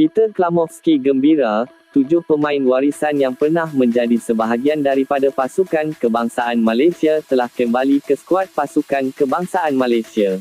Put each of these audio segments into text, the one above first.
Peter Klamovski gembira, tujuh pemain warisan yang pernah menjadi sebahagian daripada pasukan kebangsaan Malaysia telah kembali ke skuad pasukan kebangsaan Malaysia.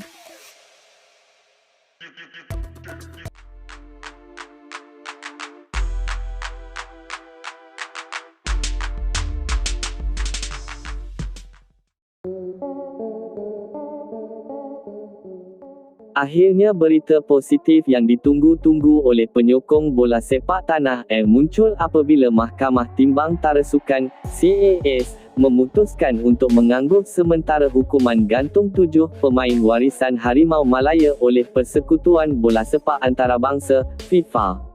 Akhirnya berita positif yang ditunggu-tunggu oleh penyokong bola sepak tanah air muncul apabila Mahkamah Timbang Tarasukan CAS memutuskan untuk mengangguk sementara hukuman gantung tujuh pemain warisan Harimau Malaya oleh Persekutuan Bola Sepak Antarabangsa FIFA.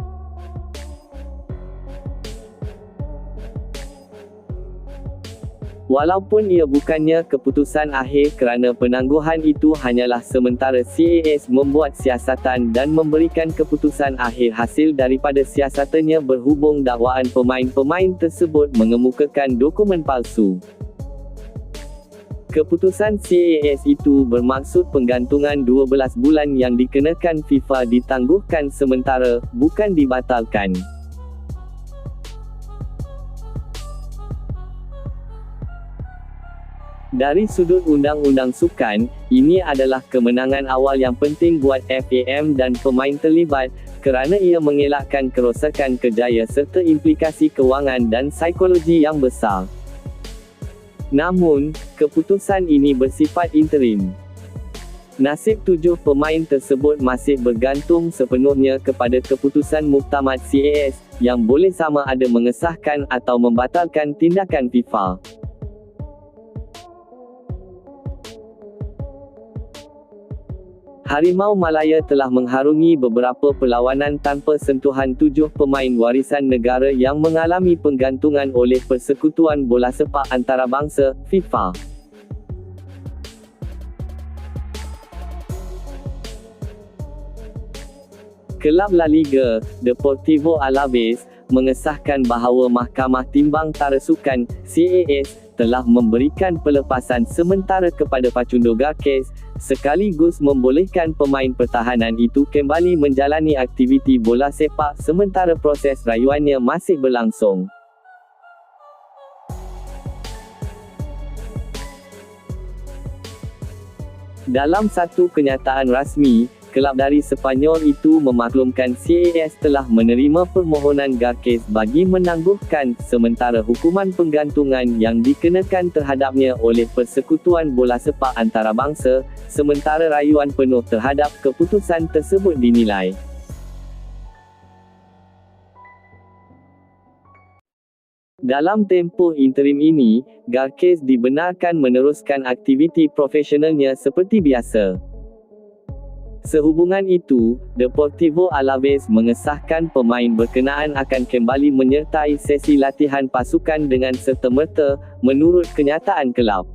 Walaupun ia bukannya keputusan akhir kerana penangguhan itu hanyalah sementara CAS membuat siasatan dan memberikan keputusan akhir hasil daripada siasatannya berhubung dakwaan pemain-pemain tersebut mengemukakan dokumen palsu. Keputusan CAS itu bermaksud penggantungan 12 bulan yang dikenakan FIFA ditangguhkan sementara, bukan dibatalkan. Dari sudut undang-undang sukan, ini adalah kemenangan awal yang penting buat FAM dan pemain terlibat, kerana ia mengelakkan kerosakan kejaya serta implikasi kewangan dan psikologi yang besar. Namun, keputusan ini bersifat interim. Nasib tujuh pemain tersebut masih bergantung sepenuhnya kepada keputusan Muktamad CAS, yang boleh sama ada mengesahkan atau membatalkan tindakan FIFA. Harimau Malaya telah mengharungi beberapa perlawanan tanpa sentuhan tujuh pemain warisan negara yang mengalami penggantungan oleh Persekutuan Bola Sepak Antarabangsa, FIFA. Kelab La Liga, Deportivo Alaves, mengesahkan bahawa Mahkamah Timbang Tarasukan, CAS, telah memberikan pelepasan sementara kepada Pacundo Garkes, sekaligus membolehkan pemain pertahanan itu kembali menjalani aktiviti bola sepak sementara proses rayuannya masih berlangsung. Dalam satu kenyataan rasmi, kelab dari Sepanyol itu memaklumkan CAS telah menerima permohonan Garkes bagi menangguhkan sementara hukuman penggantungan yang dikenakan terhadapnya oleh Persekutuan Bola Sepak Antarabangsa, sementara rayuan penuh terhadap keputusan tersebut dinilai. Dalam tempoh interim ini, Garkes dibenarkan meneruskan aktiviti profesionalnya seperti biasa. Sehubungan itu, Deportivo Alaves mengesahkan pemain berkenaan akan kembali menyertai sesi latihan pasukan dengan serta-merta, menurut kenyataan kelab.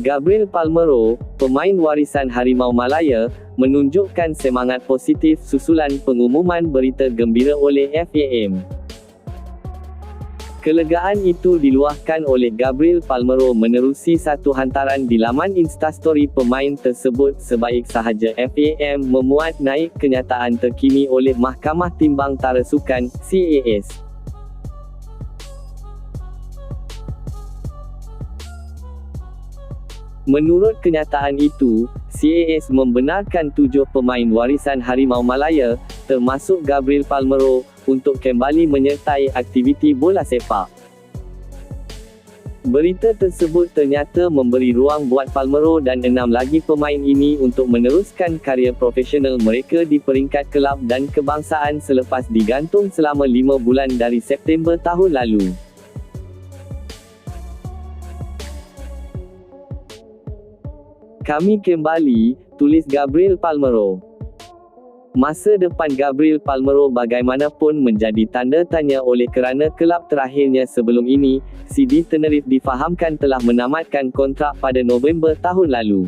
Gabriel Palmero, pemain warisan Harimau Malaya, menunjukkan semangat positif susulan pengumuman berita gembira oleh FAM. Kelegaan itu diluahkan oleh Gabriel Palmero menerusi satu hantaran di laman Instastory pemain tersebut sebaik sahaja FAM memuat naik kenyataan terkini oleh Mahkamah Timbang Tarasukan, CAS. Menurut kenyataan itu, CAS membenarkan tujuh pemain warisan Harimau Malaya, termasuk Gabriel Palmero, untuk kembali menyertai aktiviti bola sepak. Berita tersebut ternyata memberi ruang buat Palmero dan enam lagi pemain ini untuk meneruskan karya profesional mereka di peringkat kelab dan kebangsaan selepas digantung selama lima bulan dari September tahun lalu. Kami kembali, tulis Gabriel Palmero. Masa depan Gabriel Palmero bagaimanapun menjadi tanda tanya oleh kerana kelab terakhirnya sebelum ini, CD Tenerife difahamkan telah menamatkan kontrak pada November tahun lalu.